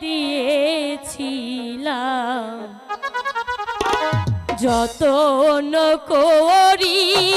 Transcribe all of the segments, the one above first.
দিয়েছিলাম। যতন করিয়া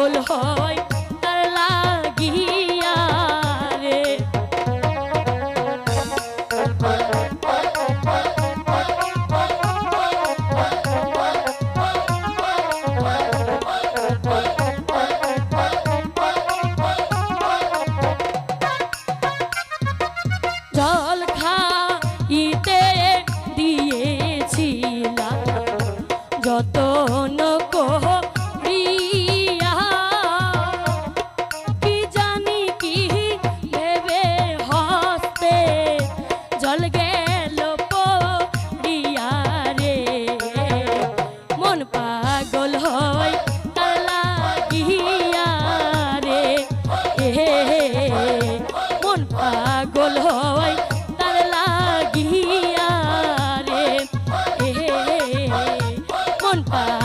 পাগল হয় তার লাগিয়া রে। জল খাইতে দিয়েছিলাম যত জল গেল রে মন পাগল হয় তার লাগিয়া হে মন পাগল হয় তার লাগিয়া রে মন পাগল